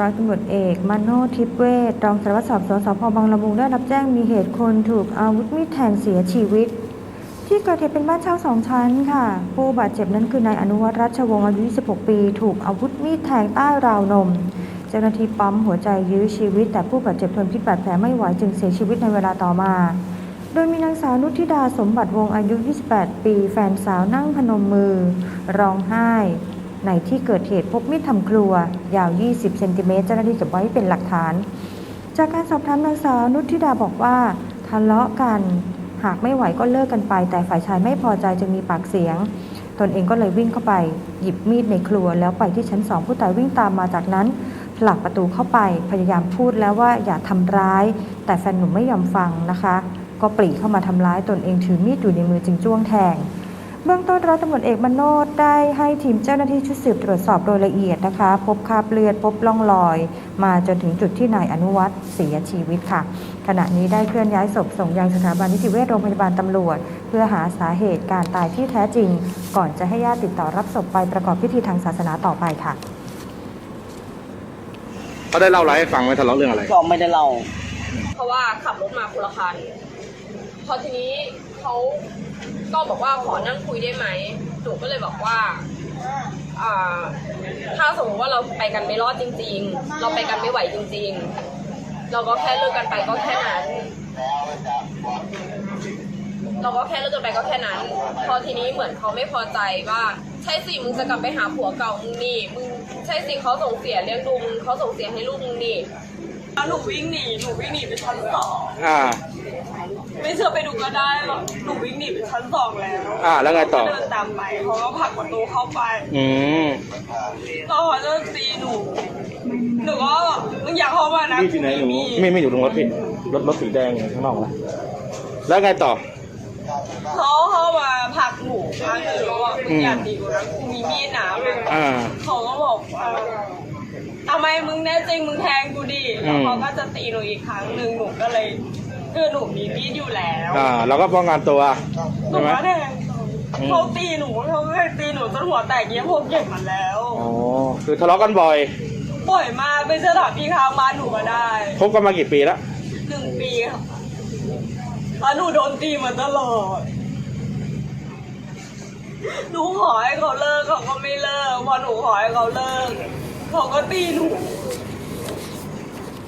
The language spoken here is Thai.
ร้อยตำรวจเอกมาโนทิพเวชรองสารวัตรสอบสวนสพบางละมุงได้รับแจ้งมีเหตุคนถูกอาวุธมีดแทงเสียชีวิต ที่เกิดเหตุเป็นบ้านเช่าสองชั้นค่ะ ผู้บาดเจ็บนั้นคือนายอนุวัฒน์รัชวงศ์อายุ 26 ปี ถูกอาวุธมีดแทงใต้ราวนม เจ้าหน้าที่ปั๊มหัวใจยื้อชีวิต แต่ผู้บาดเจ็บทนพิษบาดแผลไม่ไหวจึงเสียชีวิตในเวลาต่อมา โดยมีนางสาวนุธิดาสมบัติวงอายุ 28 ปี แฟนสาวนั่งพนมมือ ร้องไห้ ในที่เกิดเหตุพบมีดทำครัว ยาว 20 เซนติเมตรเจ้าหน้าที่เก็บไว้เป็นหลักฐาน จากการสอบถามนางสาวนุธิดาบอกว่าทะเลาะกัน หากไม่ไหวก็เลิกกันไป แต่ฝ่ายชายไม่พอใจจึงมีปากเสียง ตนเองก็เลยวิ่งเข้าไป หยิบมีดในครัว แล้วไปที่ชั้นสองผู้ตายวิ่งตามมาจากนั้นผลักประตูเข้าไปพยายามพูดแล้วว่าอย่าทำร้าย แต่แฟนหนุ่มไม่ยอมฟังนะคะ ก็ปรีเข้ามาทำร้ายตนเองถือมีดอยู่ในมือจึงจ้วงแทง เบื้องต้นร้อยตำรวจเอกมโนดได้ให้ทีมเจ้าหน้าที่ชุดสืบตรวจสอบโดยละเอียดนะคะ พบคราบเลือดพบร่องรอย มาจนถึงจุดที่นายอนุวัฒน์เสียชีวิตค่ะ ขณะนี้ได้เคลื่อนย้ายศพส่งยังสถาบันนิติเวชโรงพยาบาลตำรวจ เพื่อหาสาเหตุการตายที่แท้จริง ก่อนจะให้ญาติติดต่อรับศพไปประกอบพิธีทางศาสนาต่อไปค่ะเขาได้เล่าอะไรให้ฟังไหมทะเลาะเรื่องอะไรก็ไม่ได้เล่า เพราะว่าขับรถมาคนละคันพอทีนี้เขา ก็บอกว่าขอนั่งคุยได้ไหมหนูก็เลยบอกว่าอ่าถ้าสมมติว่าเราไปกันไม่รอดจริง ๆ เราไปกันไม่ไหวจริง ๆ เราก็แค่เลิกกันไปก็แค่นั้น เราก็แค่เลิกกันไปก็แค่นั้น พอทีนี้เหมือนเขาไม่พอใจว่าใช่สิมึงจะกลับไปหาผัวเก่ามึงนี่มึงใช่สิเขาส่งเสียเลี้ยงดูมึงเขาส่งเสียให้ลูกมึงนี่แล้วหนูวิ่งหนีหนูวิ่งหนีไปชั้นสองอ่า ไม่เชื่อไปดูก็ได้หรอกหนูวิ่งหนีไปชั้นสองแล้วอ่าแล้วไงต่อ เดินตามไปเขาก็ผลักประตูเข้าไปอืมก็เขาจะตีหนูหนูก็บอกมึงอยากเข้ามานะพี่ที่ไหนหนูมีไม่ไม่อยู่ตรงรถพี่รถรถสีแดงอยู่ข้างนอกนะแล้วไงต่อ เขาเข้ามาผลักหนูมาหนูบอกมึงอย่าตีกูนะกูมีมีดหนาอ่า เขาก็บอกว่าทำไมมึงแน่จริงมึงแทงกูดิแล้วเขาก็จะตีหนูอีกครั้งหนึ่งหนูก็เลย คือหนูมีมีดอยู่แล้วอ่าเราก็ป้องกันตัวหนูใช่ไหมก็แทงอืมเขาตีหนูเขาเคยตีหนูจนหัวแตกเย็บผมเก็บมาแล้วอ๋อคือทะเลาะกันบ่อยปล่อยมาไปเจอถามพี่ข้างบ้านหนูก็ได้คบกันมากี่ปีแล้วหนึ่งปีค่ะแล้วหนูโดนตีมาตลอดหนูขอให้เขาเลิกเขาก็ไม่เลิกพอหนูขอให้เขาเลิกเขาก็ตีหนู